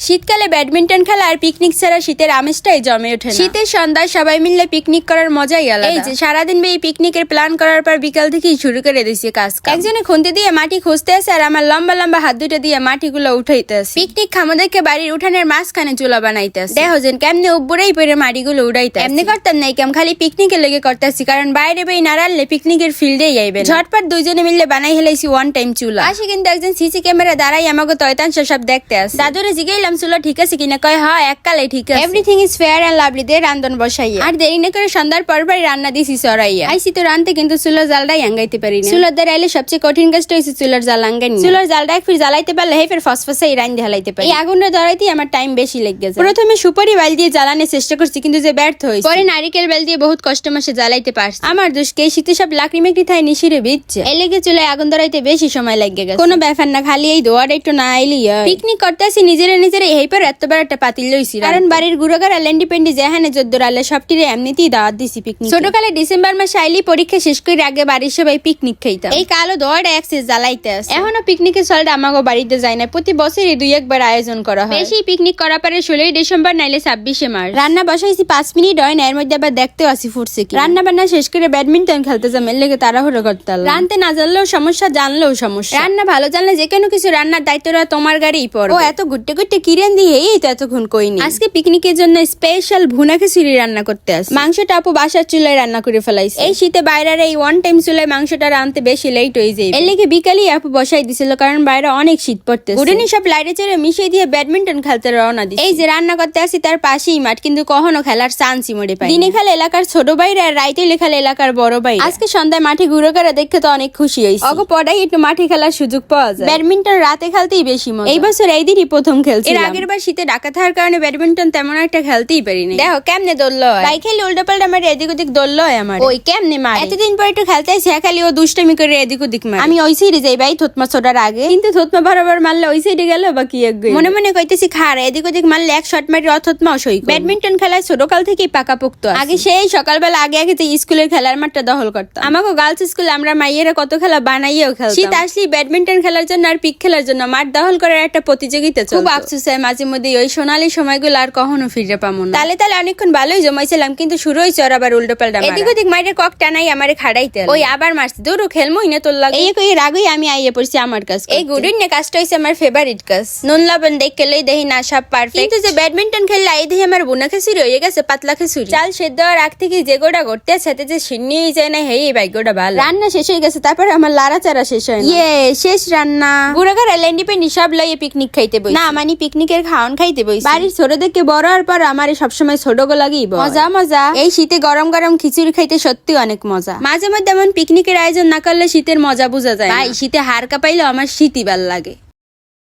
শীতকালে ব্যাডমিন্টন খেলা আর পিকনিক ছাড়া শীতের আমেজটাই জমে ওঠে শীতের সন্ধ্যায় সবাই মিলে পিকনিক করার মজাই আলাদা। এই যে সারাদিন এই পিকনিকের প্ল্যান করার পর বিকাল থেকেই শুরু করে দিয়েছি কাজ একজনে খুন্তি দিয়ে মাটি খুঁজতে আছে আর আমার লম্বা লম্বা হাত দুটো দিয়ে মাটিগুলো উঠাইতে আছে পিকনিক খামোদেরকে বাড়ির উঠানের মাঝখানে চুলা বানাইতে আছে দেখো যেন কেমনে উপরেই পরে মাটিগুলো উড়াইতে এমনি করতাম নাই কেম খালি পিকনিকের লেগে করতেছি কারণ বাইরে বেই নাড়ালে পিকনিকের ফিল্ডেই আইবে না। ঝটপট দুইজনে মিলে বানাই হেলাইছি ওয়ান টাইম চুলা। আসি কিন্তু একজন সিসি ক্যামেরা দাঁড়াই আমাকে তয়তাংশ সব দেখতে আসে। দাদুরে চুলা ঠিক আছে কিনা? কয় হ্যাঁ এককালে ঠিক আছে। Everything is fair and lovely দিয়ে রান্ধন বসাইয়া। আর দেরি না করে সন্ধ্যার পর পরই রান্না দিছি সরাইয়া। আইসি তো রানতে কিন্তু চুলার জালটাই আঙ্গাইতে পারি না। চুলার দ্বারা এলে সবচেয়ে কঠিন কাজটা হয়েছে চুলার জাল আঙ্গানি। চুলার জালটা এক ফির জ্বালাইতে পারলে হে ফের ফসফসাই রান ঢালাইতে পারি। এই আগুনটা ধরাইতেই আমার টাইম বেশি লেগে গেছে প্রথমে সুপারি দিয়ে জ্বালানোর চেষ্টা করছি কিন্তু যে ব্যর্থ হয়েছে পরে নারিকেল বেল দিয়ে বহুত কষ্ট মাসে জ্বালাইতে পারছি। আমার দোষ কে? শীতে সব লাকড়ি মেকড়ি থাই নিশিরে বিচ্ছে এই লেগে চুলায় আগুন ধরাইতে বেশি সময় লাগে গেছে। কোনো ব্যাপার না খালি এই দোয়ার একটু না আইলি পিকনিক করতে আসি নিজেরা নিজেরা এই পর এত বড় একটা পাতিল লইছি কারণ বাড়ির গুড়াগার লেন্ডি পেন্ডি যেহানে চোদ্দ আলে সবটিরে এমনিতেই দাওয়াত দিছি পিকনিক ছোটকালে ডিসেম্বর মাসে আইলি পরীক্ষা শেষ করে আগে বাড়ির সবাই পিকনিক খাইতাম। এই কালো দোয়াটা একসেস জ্বালাইতে আছে। এখনও পিকনিকের চলটা আমাকে বাড়িতে যায় না। প্রতি বছরই দুই একবার আয়োজন করা হয়। বেশি পিকনিক করা পারে ষোলোই ডিসেম্বর নাইলে ছাব্বিশে মার্চ। রান্না বসাইছি পাঁচ মিনিট হয় না এর মধ্যে আবার দেখতেও আসি ফুটছে কি। রান্না বান্না শেষ করে ব্যাডমিন্টন খেলতে এর লেগে তাড়াহুড়ো করতে। রানতে না জানলেও সমস্যা জানলেও সমস্যা। রান্না ভালো জানলে যে কোনো কিছু রান্নার দায়িত্বটা তোমার গাড়িই পড়ে ও এত গুট্টে গুট্টে কিরেন দিয়ে এই তো এতক্ষণ কইনি। আজকে পিকনিকের জন্য স্পেশাল ভুনা খিচুড়ি রান্না করতে আসি। মাংসটা আপু বাসার চুলায় রান্না করে ফেলাইছে। এই শীতে বাইরের এই ওয়ান টাইম চুলায় মাংসটা রানতে বেশি লেট হয়ে যায় এর লেগে বিকালই আপু বসাই দিছিল কারণ বাইরে অনেক শীত পড়তে উডেনি সব লাইটে চেড়ে মিশিয়ে দিয়ে ব্যাডমিন্টন খেলতে রওনা দিই এই যে রান্না করতে আসি তার পাশেই মাঠ কিন্তু কখনো খেলার চান্সই মরে পাই দিনে খেলে এলাকার ছোট বাইরে আর রাইতে লেখালে এলাকার বড় বাইরে। আজকে সন্ধ্যায় মাঠে ঘুরে করে দেখতে তো অনেক খুশি হয়েছি অগ পড়াই একটু মাঠে খেলার সুযোগ পাওয়া যায়। ব্যাডমিন্টন রাতে খেলতেই বেশি মজা। এই বছর এই দিনই প্রথম খেলছি। এর আগের বার শীতে ডাকা থাকার কারণে ব্যাডমিন্টন তেমন একটা খেলতেই পারিনি। দেখো কেমনে দৌড়ল তাই খেলে উল্টো পাল্টা আমার এদিক ওদিক দৌড়ল আমার। ওই কেমনে মার? এতদিন পর একটু খেলতে আসি খালি ও দুষ্টামি করে এদিক ওদিক মার। আমি ওই সাইডে যাই ভাই থতমা ছোটার আগে। কিন্তু থতমা বরাবর মারলে ওই সাইডে গেল বা কি মনে মনে কইতেছি খার এদিক ওদিক মারলে এক শট মারি অথতমাও সই ব্যাডমিন্টন খেলায় ছোটকাল থেকেই পাকাপোক্ত আছি। আগে সেই সকালবেলা আগে আগে যে স্কুলের খেলার মাঠটা দখল করতাম। আমাকে গার্লস স্কুলে আমরা মাইয়েরা কত খেলা বানাইয়েও খেলতাম। শীত আসলেই ব্যাডমিন্টন খেলার জন্য আর পিক খেলার জন্য মাঠ দখল করার একটা প্রতিযোগিতা খুব আফসোস হয় মাঝে মধ্যে ওই সোনালী সময়গুলো আর কখনো ফিরে পাবো না। তালে তালে অনেকক্ষণ ভালোই জমাইছিলাম কিন্তু শুরু হয়েছে ওর আবার উল্টো পাল্টা এদিক ওদিক মাইরের কক টানাই আমারে খাড়াইতে। ওই আবার মারছে দূর খেলমই না তোর লাগে। এই কই রাগই আমি আইয়ে পড়ছি আমার কাজ এই গুডিন নে কাজটা হইছে আমার ফেভারিট কাজ। নুন লবণ দেখ কেলেই দেখি না সব পারফেক্ট কিন্তু যে ব্যাডমিন্টন খেললে এই দেখি আমার বুনা খেসুরি হয়ে গেছে পাতলা খেসুরি চাল সেদ্ধ আর আগ থেকে যে গোটা করতে সাথে যে সিন্নিই যায় না হেই ভাগ্যটা ভালো রান্না শেষ হয়ে গেছে তারপরে আমার লাড়া চারা শেষ হয় ইয়ে শেষ রান্না। গুড়াঘাড়া লেন্ডি পেন্ডি সব লইয়ে পিকনিক খাইতে বই না মানে পিকনিকের খাওয়ান খাইতে বই বাড়ির ছোট দেখে বড় হওয়ার পর আমার সবসময় ছোট গো লাগেই মজা মজা। এই শীতে গরম গরম খিচুড়ি খাইতে সত্যি অনেক মজা। মাঝে মধ্যে এমন পিকনিকের আয়োজন না করলে শীতের মজা বোঝা যায় ভাই শীতে হার কাঁপাইলেও আমার শীতই ভালো লাগে।